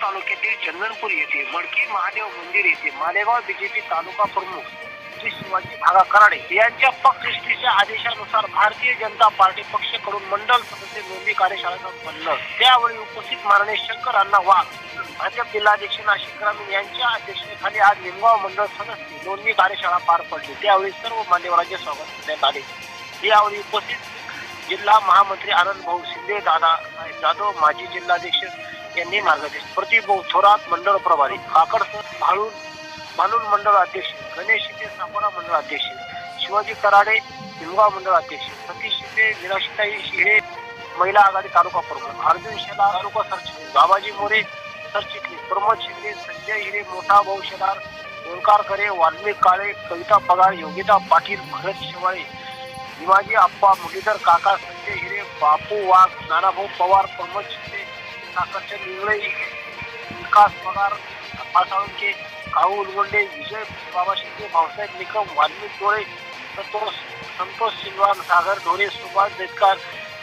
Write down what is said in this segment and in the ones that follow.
तालुक्यातील चंदनपूर येथे मडकी महादेव मंदिर येथे मालेगाव बीजेपी तालुका प्रमुख श्री शिवाजी भागा कराडे यांच्या पक्षश्रेष्ठीच्या आदेशानुसार भारतीय जनता पार्टी पक्षाकडून मंडल सदस्य नोंदणी कार्यशाळेचं बनलं त्यावेळी उपस्थित माननीय शंकर अण्णा वाघ भाजप जिल्हाध्यक्ष नाशिक ग्रामीण यांच्या अध्यक्षतेखाली आज निमगाव मंडळ सदस्य नोंदणी कार्यशाळा पार पडली. त्यावेळी सर्व मान्यवरांचे स्वागत करण्यात आले. यावेळी उपस्थित जिल्हा महामंत्री आनंद भाऊ शिंदे दादा साहेब जाधव माजी जिल्हाध्यक्ष यांनी मार्गदर्शन प्रतिभाऊ थोरात मंडळ प्रभारी काकड भाळून भालून मंडळ अध्यक्ष गणेश शिंदे सापोरा मंडळ अध्यक्ष शिवाजी कराडे निमगाव मंडळ अध्यक्ष सतीश शिंदे निराशिताई शिळे महिला आघाडी तालुका प्रमुख अर्जुन शेला तालुका सरचिटणीस बाबाजी मोरे सरचिटणीस प्रमोद शिंदे संजय हिरे मोठा भाऊ शेलार ओंकार करे वाल्मिक काळे कविता पगार योगिता पाटील भरत शिवाळे शिवाजी आप्पा मुरलीधर काका संजय हिरे बापू वाघ नानाभाऊ पवार प्रमोद शिंदे साखरचंद निर्णय विकास पगार अप्पा साळुंके काहू उलगोंडे विजय बाबा शिंदे भाऊसाहेब निकम वाल्मिक डोळे संतोष संतोष सिंगवान सागर ढोरे सुभाष देतकर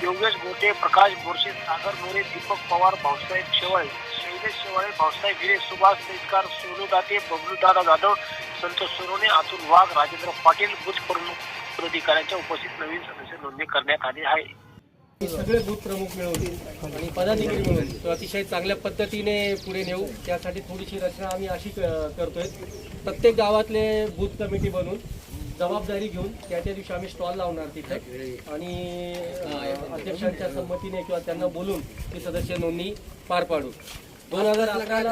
योगेश गोटे प्रकाश बोरशे सागर मोरे दीपक पवार भाऊसाहेब शेवाळे शैलेश शेवाळे भाऊसाहेब हिरे सुभाष देतकर सोनू दाते बबलू दादा जाधव संतोष सोनवणे अतुल वाघ राजेंद्र पाटील बुथ प्रमुख अधिकाऱ्यांच्या उपस्थित नवीन सदस्य नोंदणी करण्यात आली आहे. सगळे बूथ प्रमुख मिळवून आणि पदाधिकारी मिळून तो अतिशय चांगल्या पद्धतीने पुढे नेऊ. त्यासाठी थोडीशी रचना आम्ही अशी करतोय. प्रत्येक गावातले बूथ कमिटी बनवून जबाबदारी घेऊन त्या त्या दिवशी आम्ही स्टॉल लावणार तिथे. आणि अध्यक्षांच्या संमतीने किंवा त्यांना बोलून ती सदस्य नोंदणी पार पाडू. दोन हजार काय अकराला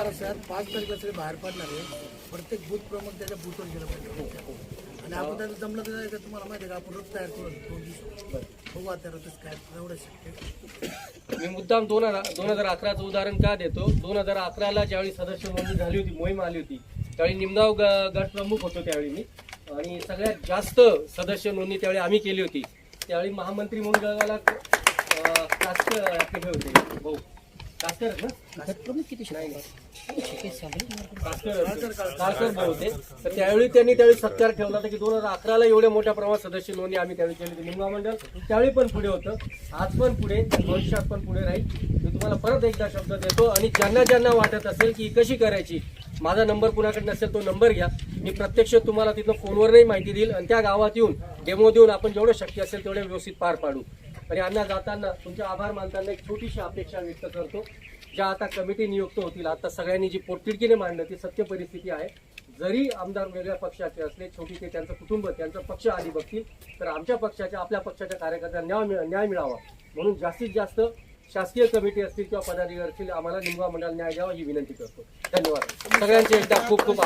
पाच तारखेला बाहेर पडणार आहे. प्रत्येक बूथ प्रमुख त्याच्या बूथवर गेलं पाहिजे. आणि आपण त्याचं जमलं तर काय का तुम्हाला माहिती आहे का? आपण रोज तयार करून दोन दिवस. बघू आता रोजच काय एवढं शक्य मी मुद्दाम दोन हजार दोन हजार अकराचं उदाहरण का देतो? दोन हजार अकराला ज्यावेळी सदस्य नोंदणी झाली होती मोहीम आली होती त्यावेळी निमगाव ग- गट प्रमुख होतो त्यावेळी मी. आणि सगळ्यात जास्त सदस्य नोंदणी त्यावेळी आम्ही केली होती. त्यावेळी महामंत्री मंडळाला आपले हे होते. भाऊ. कास्कर किती होते तर त्यावेळी त्यांनी त्यावेळी सत्कार ठेवला होता की दोन हजार अकराला एवढ्या मोठ्या प्रमाणात सदस्य नोंदणी आम्ही त्यावेळी केली होती. निमगाव मंडळ त्यावेळी पण पुढे होतं. आज पण पुढे भविष्यात पण पुढे राहील. मी तुम्हाला परत एकदा शब्द देतो आणि ज्यांना ज्यांना वाटत असेल की कशी करायची माझा नंबर कुणाकडे नसेल तो नंबर घ्या. मी प्रत्यक्ष तुम्हाला तिथं फोनवरही माहिती देईल आणि त्या गावात येऊन डेमो देऊन आपण जेवढं शक्य असेल तेवढे व्यवस्थित पार पाडू. आणि अण्णा जाताना तुमचे आभार मानताना एक छोटीशी अपेक्षा व्यक्त करतो. ज्या आता कमिटी नियुक्त होतील आता सगळ्यांनी जी पोटतिडकीने मांडलं ती सत्य परिस्थिती आहे. जरी आमदार वेगळ्या पक्षाचे असले छोटी ते त्यांचं कुटुंब त्यांचा पक्ष आधी बघतील तर आमच्या पक्षाच्या आपल्या पक्षाच्या कार्यकर्त्यांना न्याय मिळ- न्याय मिळावा. म्हणून जास्तीत जास्त शासकीय कमिटी असतील किंवा पदाधिकारी असतील आम्हाला निमगाव मंडळ न्याय द्यावा ही विनंती करतो. धन्यवाद. सगळ्यांचे एकदा खूप खूप